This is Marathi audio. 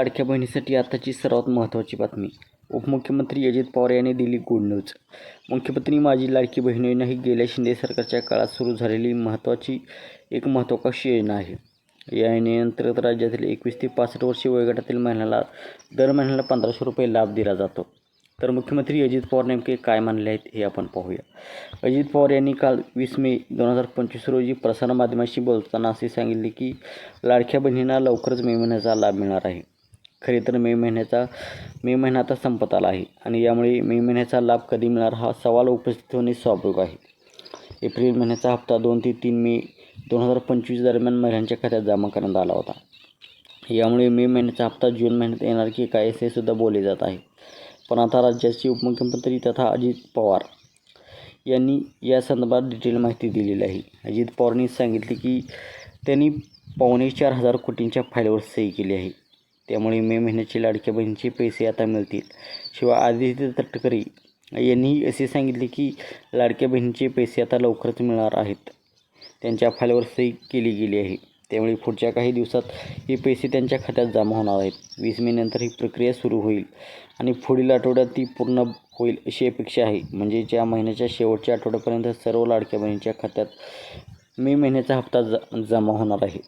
लाडक्या बहिणीसाठी आताची सर्वात महत्त्वाची बातमी. उपमुख्यमंत्री अजित पवार यांनी दिली गुड न्यूज मुख्यमंत्री माझी लाडकी बहीण योजना ही गेल्या शिंदे सरकारच्या काळात सुरू झालेली महत्त्वाची एक महत्त्वाकांक्षी योजना आहे. या योजनेअंतर्गत राज्यातील एकवीस ते पासष्ट वर्षे वयोगटातील महिन्याला दर महिन्याला पंधराशे रुपये लाभ दिला जातो. तर मुख्यमंत्री अजित पवार नेमके काय मानले आहेत हे आपण पाहूया. अजित पवार यांनी काल वीस मे दोन हजार पंचवीस रोजी प्रसारमाध्यमांशी बोलताना असे सांगितले की लाडक्या बहिणींना लवकरच मे महिन्याचा लाभ मिळणार आहे. खरे तर मे महिन्याचा मे महिना आता संपत आला आहे आणि यामुळे मे महिन्याचा लाभ कधी मिळणार हा सवाल उपस्थित होणे स्वाभाविक आहे. एप्रिल महिन्याचा हप्ता दोन ते तीन मे दोन हजार पंचवीस दरम्यान महिलांच्या खात्यात जमा करण्यात आला होता. यामुळे मे महिन्याचा हप्ता जून महिन्यात येणार की काय असे सुद्धा बोलले जात आहे. पण आता राज्याचे उपमुख्यमंत्री तथा अजित पवार यांनी या संदर्भात डिटेल माहिती दिलेली आहे. अजित पवारांनी सांगितले की त्यांनी पावणे चार हजार कोटींच्या फाईलवर सही केली आहे. त्यामुळे मे महिन्याचे लाडक्या बहिणीचे पैसे आता मिळतील. शिवाय आदित्य तटकरे यांनी असे सांगितले की लाडक्या बहिणीचे पैसे आता लवकरच मिळणार आहेत. त्यांच्या फाईलवर सही केली गेली आहे. त्यामुळे पुढच्या काही दिवसात हे पैसे त्यांच्या खात्यात जमा होणार आहेत. वीस मे ही प्रक्रिया सुरू होईल आणि पुढील आठवड्यात ती पूर्ण होईल अशी अपेक्षा आहे. म्हणजे ज्या महिन्याच्या शेवटच्या आठवड्यापर्यंत सर्व लाडक्या बहिणीच्या खात्यात मे महिन्याचा हप्ता ज जमा होणार आहे.